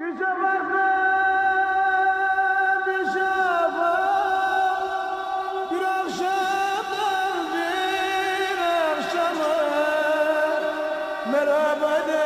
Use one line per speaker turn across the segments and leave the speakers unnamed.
Vardı bir şafak Bir akşamdan bir akşama Merhaba demeden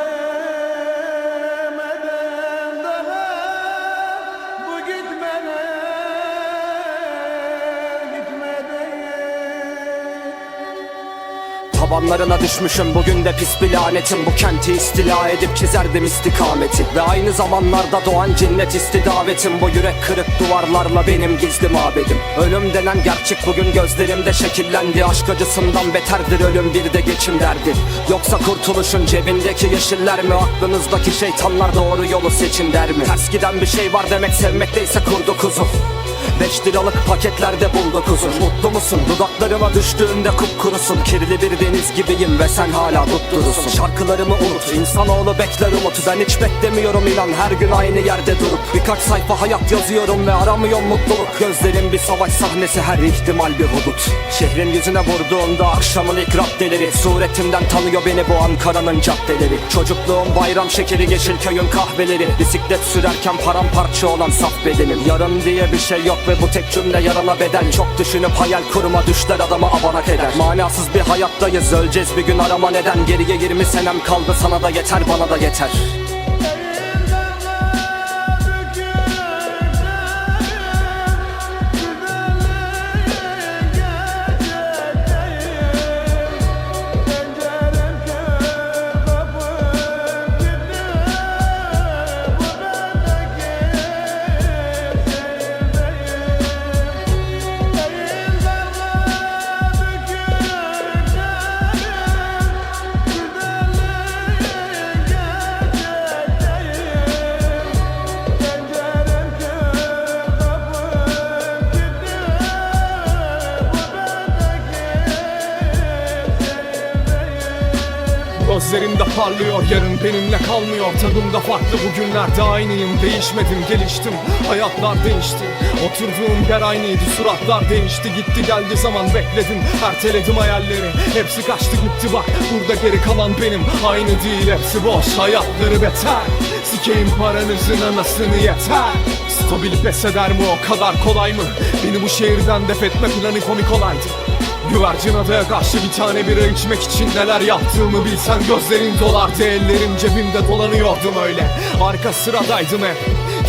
Tabanlarına düşmüşüm. Bugün de pis bir lanetim. Bu kenti istila edip çizerdim istikameti. Ve aynı zamanlarda doğan cennet istidavetim Bu yürek kırık duvarlarla benim gizli mabedim Ölüm denen gerçek bugün gözlerimde şekillendi. Aşk acısından beterdir ölüm bir de geçim derdi. Yoksa kurtuluşun cebindeki yeşiller mi? Aklınızdaki şeytanlar doğru yolu seçin der mi? Ters giden bir şey var demek sevmekteyse kurdu kuzu Beş liralık paketlerde bulduk huzur Mutlu musun? Dudaklarıma düştüğünde kupkurusun. Kirli bir deniz gibiyim ve sen hala dupdurusun Şarkılarımı unut, insanoğlu bekler umut. Ben hiç beklemiyorum inan. Her gün aynı yerde durup Birkaç sayfa hayat yazıyorum ve aramıyorum mutluluk. Gözlerim bir savaş sahnesi her ihtimal bir hudut. Şehrin yüzüne vurduğunda akşamın ilk raddeleri. Suretimden tanıyor beni bu Ankara'nın caddeleri. Çocukluğum bayram şekeri Yeşilköy'ün kahveleri. Bisiklet sürerken paramparça olan saf bedenim. Yarın diye bir şey yok ve bu tek cümle yarana bedel. Çok düşünüp hayal kurma düşler adamı abanak eder. Manasız bir hayattayız öleceğiz bir gün arama neden? Geriye 20 senem kaldı sana da yeter bana da yeter
Gözlerimde parlıyor yarın benimle kalmıyor. Tadımda farklı bugünlerde aynıyım. Değişmedim geliştim. Hayatlar değişti. Oturduğum yer aynıydı suratlar değişti. Gitti geldi zaman bekledim. Erteledim hayalleri. Hepsi kaçtı gitti bak. Burada geri kalan benim. Aynı değil hepsi boş. Hayatları beter. Sikeyim paranızın anasını yeter. Stabil pes eder mi? O kadar kolay mı? Beni bu şehirden def etme planı komik olaydı Güvercin adaya karşı bir tane bira içmek için neler yaptığımı bilsen Gözlerin dolardı ellerim cebimde dolanıyordum öyle. Arka sıradaydım hep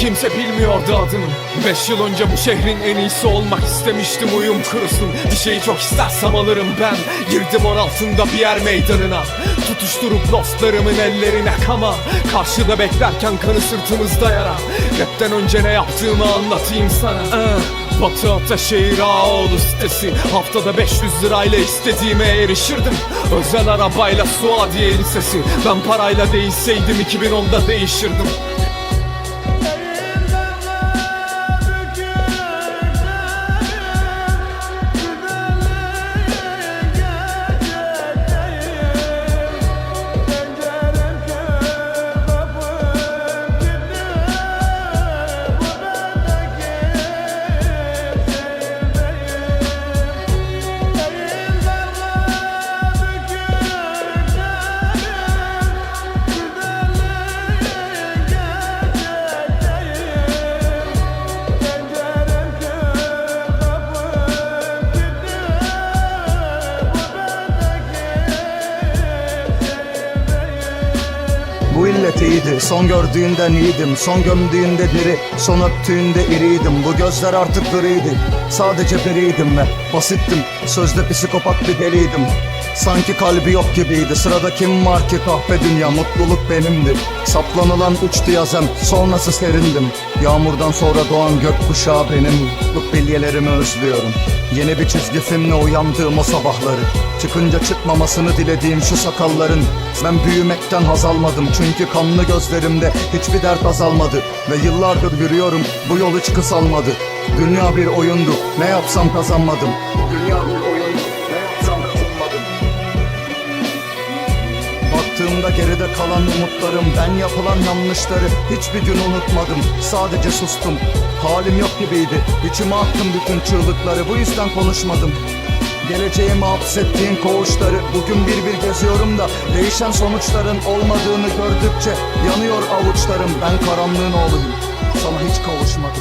Kimse bilmiyordu adımı Beş yıl önce bu şehrin en iyisi olmak istemiştim uyum kurusun Bir şeyi çok istersem alırım ben. Girdim on altında bir yer meydanına. Tutuşturup dostlarımın ellerine kama. Karşıda beklerken kanı sırtımızda yara. Rapten önce ne yaptığımı anlatayım sana. Ah. Batı Ataşehir Ağoğlu sitesi. Haftada 500 lirayla istediğime erişirdim. Özel arabayla Suadiye Lisesi. Ben parayla değişseydim 2010'da değişirdim
Bu illet iyiydi Son gördüğünden iyiydim. Son gömdüğünde diri Son öptüğünde iriydim. Bu gözler artık griydi Sadece biriydim ve basittim Sözde psikopat bir deliydim. Sanki kalbi yok gibiydi Sırada kim var ki kahpe dünya? Mutluluk benimdi Saplanılan uçtu yazem Sonrası serindim. Yağmurdan sonra doğan gökkuşağı benim. Mutluluk bilyelerimi özlüyorum. Yeni bir çizgi filmle uyandığım o sabahları. Çıkınca çıkmamasını dilediğim şu sakalların Ben büyümekten haz almadım Çünkü kanlı gözlerimde hiçbir dert azalmadı. Ve yıllardır yürüyorum bu yol hiç kısalmadı. Dünya bir oyundu ne yapsam kazanmadım. Dünya bir oyundu ne yapsam kazanmadım. Baktığımda geride kalan umutlarım Ben yapılan yanlışları hiçbir gün unutmadım. Sadece sustum Halim yok gibiydi. İçime attım bütün çığlıkları Bu yüzden konuşmadım Geleceğimi hapsettiğin koğuşları Bugün bir bir geziyorum da Değişen sonuçların olmadığını gördükçe Yanıyor avuçlarım. Ben karanlığın oğluyum. Sana hiç kavuşmadım